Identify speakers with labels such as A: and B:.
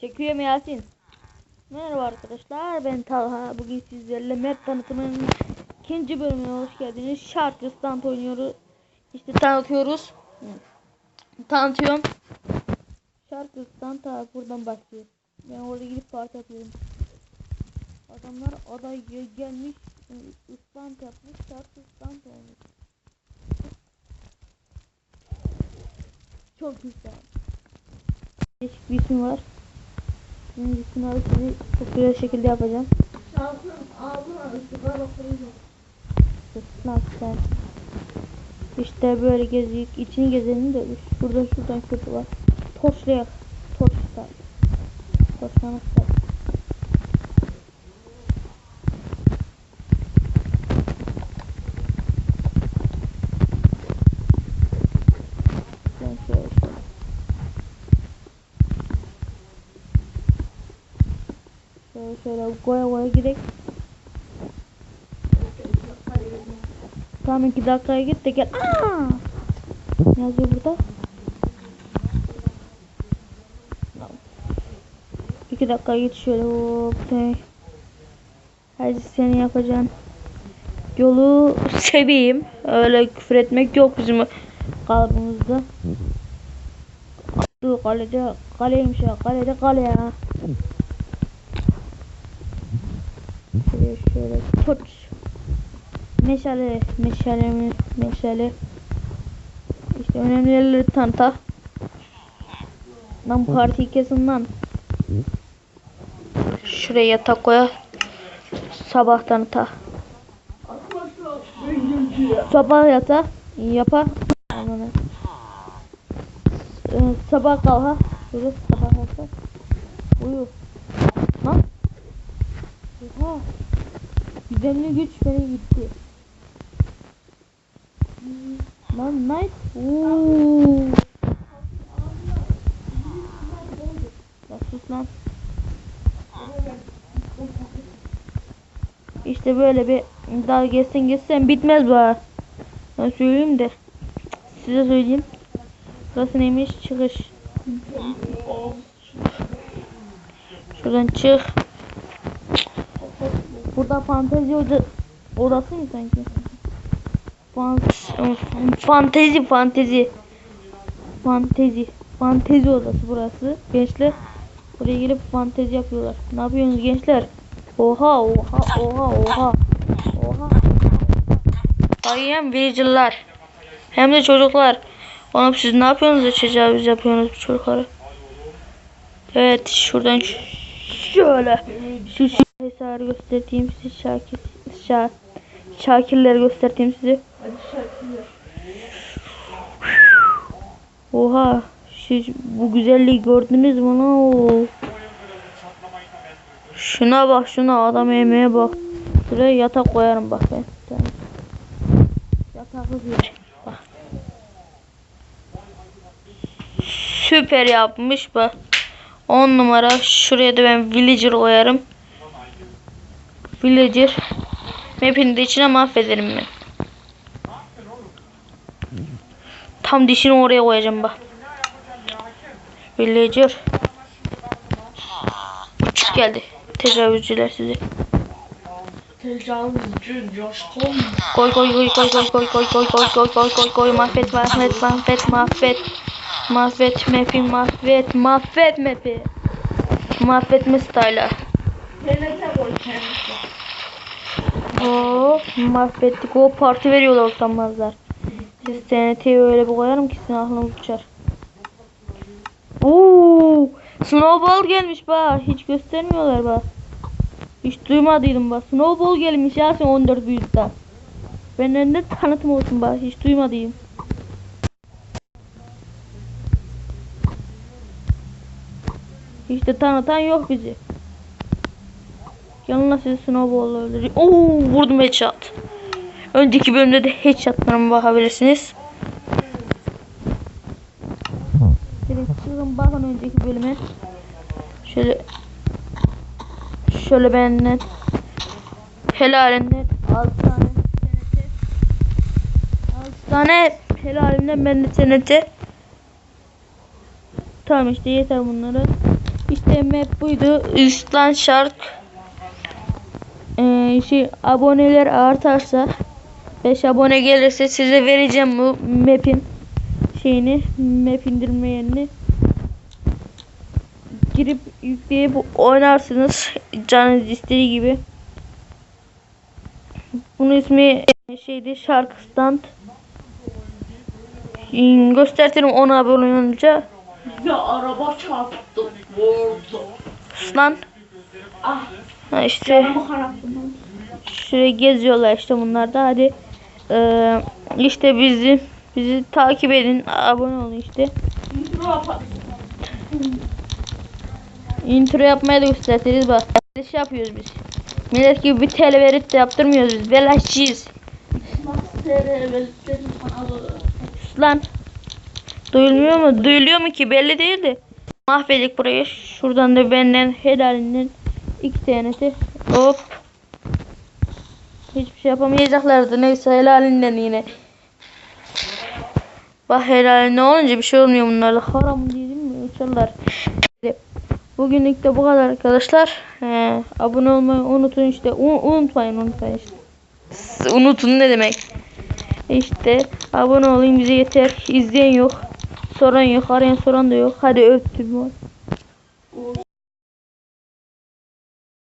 A: Çekiyorum Yasin. Merhaba arkadaşlar ben Talha. Bugün sizlerle map tanıtımının ikinci bölümüne hoş geldiniz. Shark stand oynuyoruz. İşte tanıtıyoruz. Tanıtıyorum. Shark stand ta buradan başlıyor. Ben orada gidip parti atıyorum. Adamlar adaya gelmiş stand yapmış. Shark stand olmuş. Çok güzel. Değişik bir isim var şimdi Bunları sizi çok güzel şekilde yapacağım. Şalkın ağzına ısıkara koyacağım. İşte böyle geziyik. İçini gezelim de şuradan şuradan köprü var. Toşlayak. Toşlar. Toşlamak lazım. Şöyle şöyle koya koya gidelim. Tamam iki dakikaya git de gel. Aa! Ne yazıyor burada? İki dakika git şöyle hop sen. Hadi seni yapacağım. Yolu seveyim. Öyle küfür etmek yok bizim kalbimizde. Kalede kaleymiş ya. Kalede kale ya. Şöyle şöyle tut. Meşale, meşale meşale. İşte önemli yerleri tanıta. Lan partiyi kesin lan. Şuraya yatak koya. Sabah tanıta. Sabah yata. Yapa. Ee, sabah kalha. Şöyle sabah yata. Uyu. Lan. Oha. Gizemli güç beni gitti. Lan night. Ooo. Ya sus lan. İşte böyle bir daha geçsen geçsen bitmez bu. Ben söyleyeyim de. Size söyleyeyim. Burası neymiş? Çıkış. Şuradan çık. Burada fantezi oda odası mı sanki? Fan fantezi fantezi. Fantezi. Fantezi odası burası. Gençler buraya gelip fantezi yapıyorlar. Ne yapıyorsunuz gençler? Oha oha oha oha. Oha. Bayım villager'lar. Hem de çocuklar. Oğlum siz ne yapıyorsunuz da yapıyorsunuz çocuklara? Evet şuradan şöyle şu hesabı göstereyim size Şakir Şa Şakirleri göstereyim size. Oha şu, bu güzelliği gördünüz mü lan? Şuna bak şuna adam emeğe bak. Şuraya yatak koyarım bak ben. bir tane. Yatak bir. Bak. Süper yapmış bak. 10 numara. Şuraya da ben villager koyarım. Villager. Map'in de içine mahvederim ben. Tam dişini oraya koyacağım bak. Villager. Küçük geldi. Tecavüzcüler size.
B: Tecavüzcü coşkun.
A: Koy koy koy koy koy koy koy koy koy koy koy koy koy mahvet mahvet mahvet mahvet mahvet map'i mahvet mahvet map'i mahvetme style'a
B: Devlete koy
A: mahvettik. O parti veriyorlar utanmazlar siz TNT'yi öyle bir koyarım ki aklınız uçar. Oo Snowball gelmiş bak hiç göstermiyorlar bak hiç duymadıydım bak Snowball gelmiş ya sen 14 büyükte Benden de tanıtım olsun bak hiç duymadıydım Hiç de tanıtan yok bizi. Yanına sizi snowball öldürüyor. Oo vurdum headshot. Önceki bölümde de headshotlarıma bakabilirsiniz. Şöyle çıkın bakın önceki bölüme. Şöyle şöyle benden helalinden 6 tane TNT 6 tane helalimden bende TNT Tamam işte yeter bunları. İşte map buydu. Üstten şark ee, şey aboneler artarsa 5 abone gelirse size vereceğim bu map'in şeyini map indirme yerini girip yükleyip oynarsınız canınız istediği gibi. Bunun ismi şeydi Shark Stand. Göstertirim 10 abone olunca.
B: Ya araba çarptı. Vurdu.
A: Lan.
B: Ah
A: Ha işte şuraya geziyorlar işte bunlar da hadi. Ee, işte bizi bizi takip edin abone olun işte.
B: Intro
A: yapmaya da gösteririz bak. Şey yapıyoruz biz. Millet gibi bir tele verip de yaptırmıyoruz biz.
B: Kanalı.
A: Lan. Duyulmuyor mu? Duyuluyor mu ki? Belli değil de. Mahvedik burayı. Şuradan da benden helalinden iki tanesi. Hop. Hiçbir şey yapamayacaklardı. Neyse helalinden yine. Bak helalinden olunca bir şey olmuyor bunlarla. Haram değil mi? Uçarlar. Bugünlük de bu kadar arkadaşlar. Ee, abone olmayı unutun işte. U- unutmayın unutmayın işte. S- Unutun ne demek? İşte abone olayım bize yeter. İzleyen yok. Soran yok. Arayan soran da yok. Hadi öptüm.